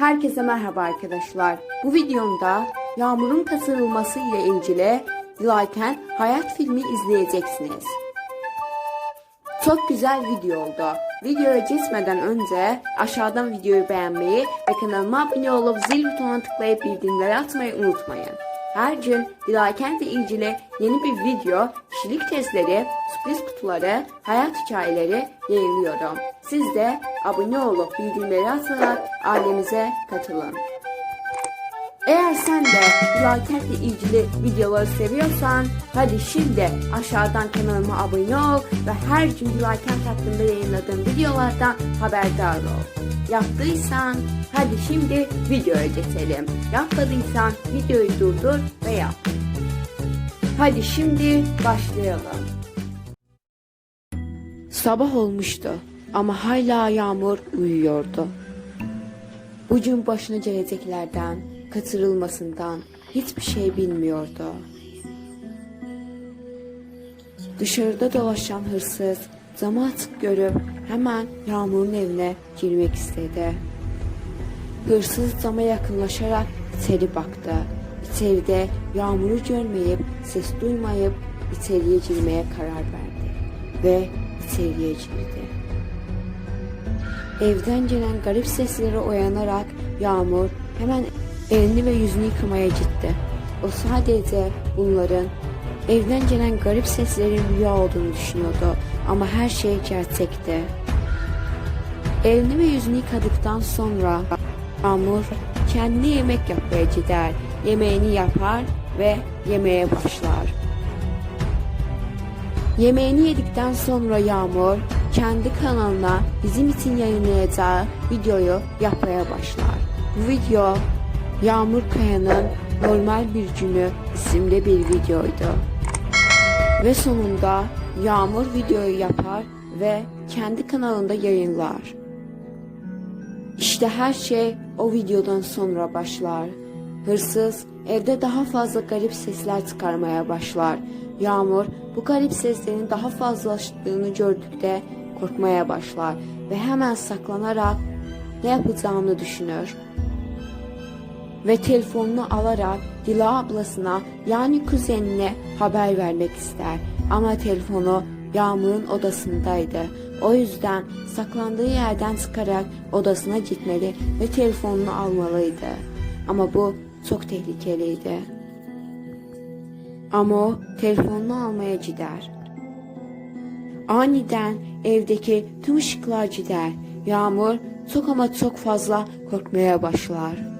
Herkese merhaba arkadaşlar. Bu videomda Yağmur'un kaçırılması ile ilgili Dilayken Hayat filmi izleyeceksiniz. Çok güzel video oldu. Videoya geçmeden önce aşağıdan videoyu beğenmeyi ve kanalıma abone olup zil butonuna tıklayıp bildirimleri atmayı unutmayın. Her gün Dilaykent'le ilgili yeni bir video, kişilik testleri, sürpriz kutuları, hayat hikayeleri yayınlıyorum. Siz de abone olup bildirimleri atarak ailemize katılın. Eğer sen de Dilaykent'le ilgili videoları seviyorsan hadi şimdi aşağıdan kanalıma abone ol ve her gün Dilaykent hakkında yayınladığım videolardan haberdar ol. Yaptıysan hadi şimdi videoya geçelim. Yapmadıysan videoyu durdur ve yap. Hadi şimdi başlayalım. Sabah olmuştu ama hala yağmur uyuyordu. Bugün başına geleceklerden, kaçırılmasından hiçbir şey bilmiyordu. Dışarıda dolaşan hırsız camı açık görüp hemen Yağmur'un evine girmek istedi. Hırsız cama yakınlaşarak içeri baktı. İçeride Yağmur'u görmeyip, ses duymayıp içeriye girmeye karar verdi. Ve içeriye girdi. Evden gelen garip seslere uyanarak Yağmur hemen elini ve yüzünü yıkamaya gitti. O sadece bunların evden gelen garip seslerin rüya olduğunu düşünüyordu ama her şey gerçekti. Elini ve yüzünü yıkadıktan sonra Yağmur kendi yemek yapmaya gider. Yemeğini yapar ve yemeğe başlar. Yemeğini yedikten sonra Yağmur kendi kanalına bizim için yayınlayacağı videoyu yapmaya başlar. Bu video Yağmur Kaya'nın Normal Bir Günü isimli bir videoydu. Ve sonunda Yağmur videoyu yapar ve kendi kanalında yayınlar. İşte her şey o videodan sonra başlar. Hırsız evde daha fazla garip sesler çıkarmaya başlar. Yağmur bu garip seslerin daha fazlalaştığını gördükte korkmaya başlar ve hemen saklanarak ne yapacağını düşünür. Ve telefonunu alarak Dila ablasına yani kuzenine haber vermek ister. Ama telefonu Yağmur'un odasındaydı. O yüzden saklandığı yerden çıkarak odasına gitmeli ve telefonunu almalıydı. Ama bu çok tehlikeliydi. Ama o telefonunu almaya gider. Aniden evdeki tüm ışıklar gider. Yağmur çok ama çok fazla korkmaya başlar.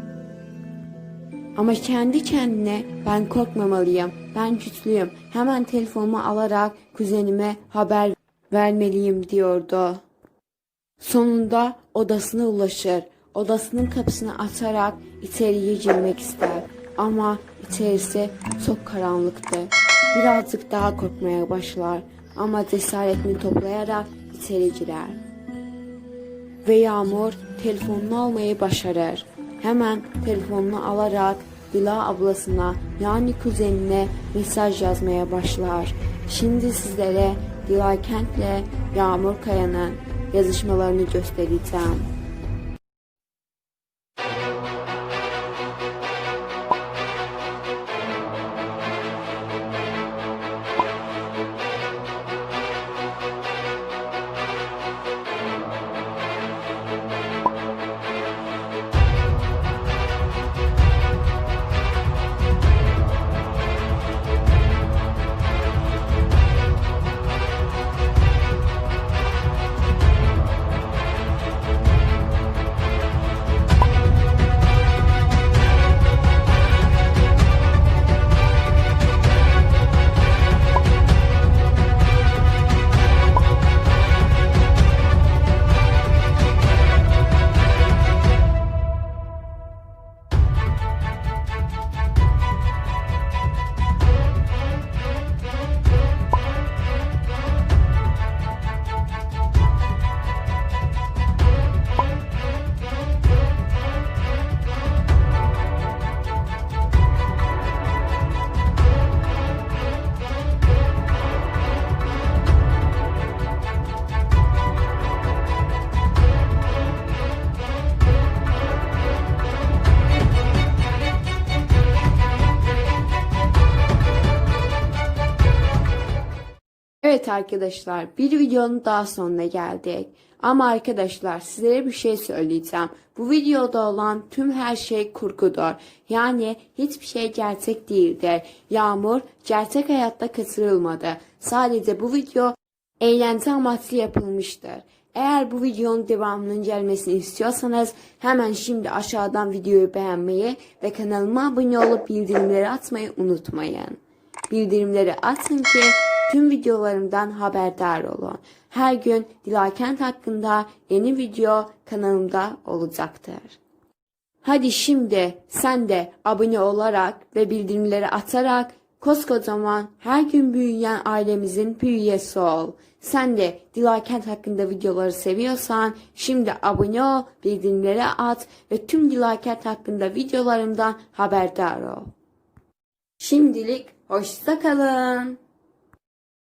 Ama kendi kendine ben korkmamalıyım, ben güçlüyüm, hemen telefonumu alarak kuzenime haber vermeliyim diyordu. Sonunda odasına ulaşır. Odasının kapısını açarak içeriye girmek ister. Ama içerisi çok karanlıktı. Birazcık daha korkmaya başlar. Ama cesaretini toplayarak içeri girer. Ve Yağmur telefonunu almayı başarır. Hemen telefonunu alarak Dila ablasına yani kuzenine mesaj yazmaya başlar. Şimdi sizlere Dila Kent'le Yağmur Kaya'nın yazışmalarını göstereceğim. Evet arkadaşlar bir videonun daha sonuna geldik. Ama arkadaşlar sizlere bir şey söyleyeceğim. Bu videoda olan tüm her şey kurgudur. Yani hiçbir şey gerçek değildir. Yağmur gerçek hayatta kaçırılmadı. Sadece bu video eğlence amaçlı yapılmıştır. Eğer bu videonun devamının gelmesini istiyorsanız hemen şimdi aşağıdan videoyu beğenmeyi ve kanalıma abone olup bildirimleri atmayı unutmayın. Bildirimleri atın ki tüm videolarımdan haberdar olun. Her gün Dilakent hakkında yeni video kanalımda olacaktır. Hadi şimdi sen de abone olarak ve bildirimleri atarak koskocaman her gün büyüyen ailemizin bir üyesi ol. Sen de Dilakent hakkında videoları seviyorsan şimdi abone ol, bildirimleri at ve tüm Dilakent hakkında videolarımdan haberdar ol. Şimdilik hoşça kalın.